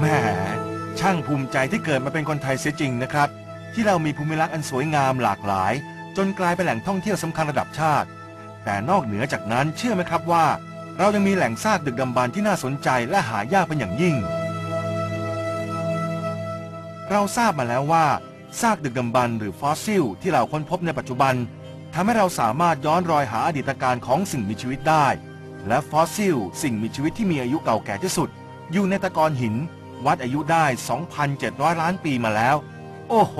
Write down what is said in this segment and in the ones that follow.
แม่ช่างภูมิใจที่เกิดมาเป็นคนไทยเสียจริงนะครับ ที่เรามีภูมิลักษณ์อันสวยงามหลากหลาย จนกลายเป็นแหล่งท่องเที่ยวสำคัญระดับชาติ แต่นอกเหนือจากนั้นเชื่อไหมครับว่า เรายังมีแหล่งซากดึกดำบรรพ์ที่น่าสนใจและหายากเป็นอย่างยิ่ง เราทราบมาแล้วว่าซากดึกดำบรรพ์หรือฟอสซิล ที่เราค้นพบในปัจจุบันทำให้เราสามารถย้อนรอยหาอดีตการของสิ่งมีชีวิตได้ และฟอสซิล สิ่งมีชีวิตที่มีอายุเก่าแก่ที่สุด อยู่ในตะกอนหิน วัดอายุได้ 2,700 ล้านปีมาแล้ว โอ้โห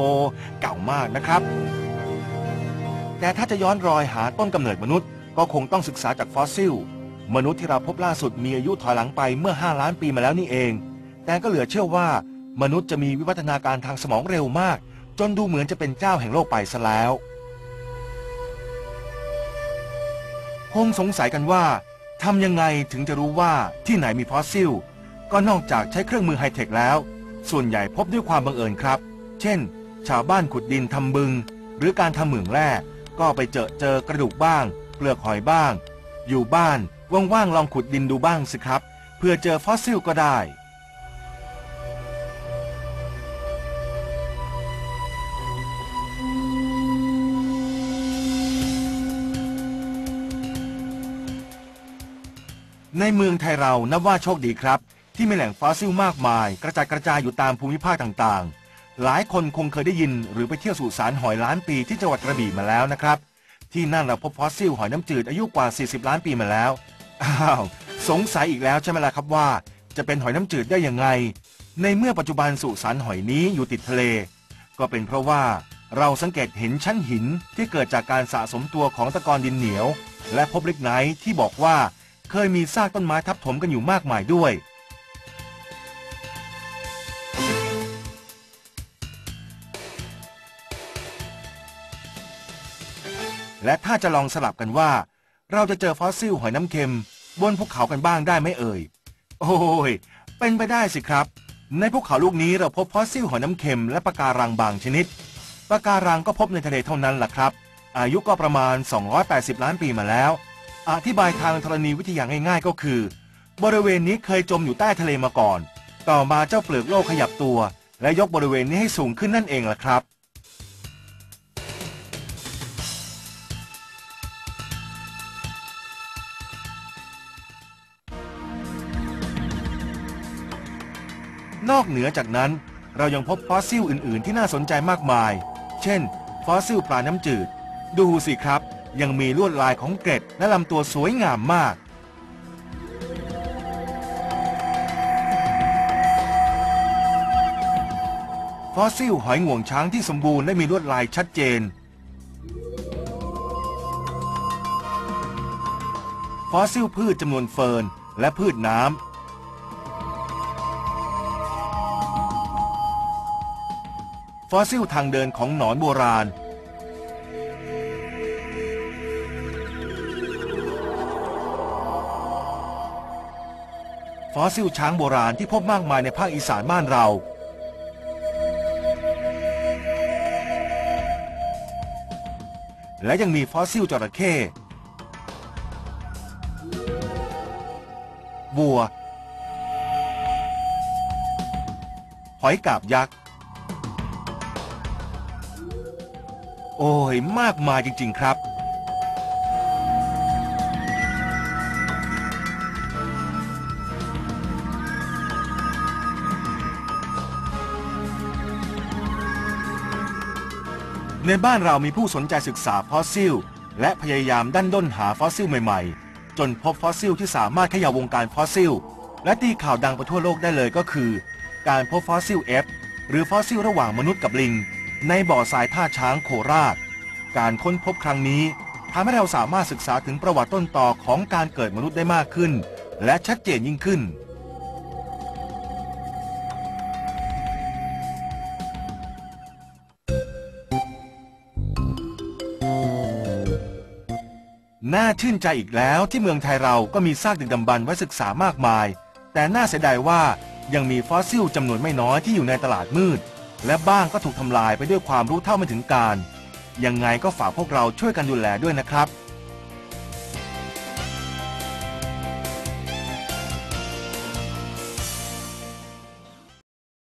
เก่ามากนะครับ แต่ถ้าจะย้อนรอยหาต้นกำเนิดมนุษย์ ก็คงต้องศึกษาจากฟอสซิล มนุษย์ที่เราพบล่าสุดมีอายุถอยหลังไปเมื่อ 5 ล้านปีมาแล้วนี่เอง แต่ก็เหลือเชื่อว่ามนุษย์จะมีวิวัฒนาการทางสมองเร็วมาก จนดูเหมือนจะเป็นเจ้าแห่งโลกไปซะแล้วคงสงสัยกันว่าทำยังไงถึงจะรู้ว่าที่ไหนมีฟอสซิล ก็นอกจากใช้เครื่องมือไฮเทคแล้ว ส่วนใหญ่พบด้วยความบังเอิญครับ เช่น ชาวบ้านขุดดินทำบึง หรือการทำเหมืองแร่ก็ไปเจอเจอกระดูกบ้าง เปลือกหอยบ้าง อยู่บ้านว่างๆลองขุดดินดูบ้างสิครับ เพื่อเจอฟอสซิลก็ได้ในเมืองไทยเรานับว่าโชคดีครับ ที่มีแหล่งฟอสซิลมากมาย กระจัดกระจายอยู่ตามภูมิภาคต่างๆ หลายคนคงเคยได้ยินหรือไปเที่ยวสุสานหอยล้านปีที่จังหวัดกระบี่มาแล้วนะครับ ที่นั่นเราพบฟอสซิลหอยน้ำจืดอายุกว่า 40 ล้านปีมาแล้วอ้าวสงสัยอีกแล้วใช่ไหมล่ะครับว่า จะเป็นหอยน้ำจืดได้ยังไง ในเมื่อปัจจุบันสุสานหอยนี้อยู่ติดทะเล ก็เป็นเพราะว่าเราสังเกตเห็นชั้นหินที่เกิดจากการสะสมตัวของตะกอนดินเหนียว และพบเล็กไนท์ที่บอกว่าเคยมีซากต้นไม้ทับถมกันอยู่มากมายด้วย และถ้าจะลองสลับกันว่า เราจะเจอฟอสซิลหอยน้ำเค็ม บนภูเขากันบ้างได้ไหมเอ่ย โอ้ย เป็นไปได้สิครับ ในภูเขาลูกนี้เราพบฟอสซิลหอยน้ำเค็มและปะการังบางชนิดปะการังก็พบในทะเลเท่านั้นแหละครับ อายุก็ประมาณ 280 ล้านปีมาแล้ว อธิบายทางธรณีวิทยาง่ายๆก็คือ บริเวณนี้เคยจมอยู่ใต้ทะเลมาก่อน ต่อมาเจ้าเปลือกโลกขยับตัว และยกบริเวณนี้ให้สูงขึ้นนั่นเองล่ะครับ นอกเหนือจากนั้น เรายังพบฟอสซิลอื่น ๆ ที่น่าสนใจมากมาย เช่น ฟอสซิลปลาน้ำจืด ดูสิครับ ยังมีลวดลายของเกร็ดและลำตัวสวยงามมาก ฟอสซิลหอยงวงช้างที่สมบูรณ์และมีลวดลายชัดเจน ฟอสซิลพืชจำนวนเฟิร์นและพืชน้ำ ฟอสซิลทางเดินของหนอนโบราณ ฟอสซิลช้างโบราณที่พบมากมายในภาคอีสานบ้านเราและยังมีฟอสซิลจระเข้วัว หอยกาบยักษ์ โอ้ยมากมายจริง ๆครับ ในบ้านเรามีผู้สนใจศึกษาฟอสซิล และพยายามดันด้นหาฟอสซิลใหม่ๆ จนพบฟอสซิลที่สามารถขย่าวงการฟอสซิล และตีข่าวดังไปทั่วโลกได้เลยก็คือ การพบฟอสซิลเอฟหรือฟอสซิลระหว่างมนุษย์กับลิง ในบ่อทรายท่าช้างโคราช การค้นพบครั้งนี้ทำให้เราสามารถศึกษาถึงประวัติต้นต่อของการเกิดมนุษย์ได้มากขึ้น และชัดเจนยิ่งขึ้น น่าชื่นใจอีกแล้วที่เมืองไทยเราก็มีซากดึกดำบรรพ์ไว้ศึกษามากมาย แต่น่าเสียดายว่ายังมีฟอสซิลจำนวนไม่น้อยที่อยู่ในตลาดมืด และบ้างก็ถูกทำลายไปด้วยความรู้เท่าไม่ถึงการ ยังไงก็ฝากพวกเราช่วยกันดูแลด้วยนะครับ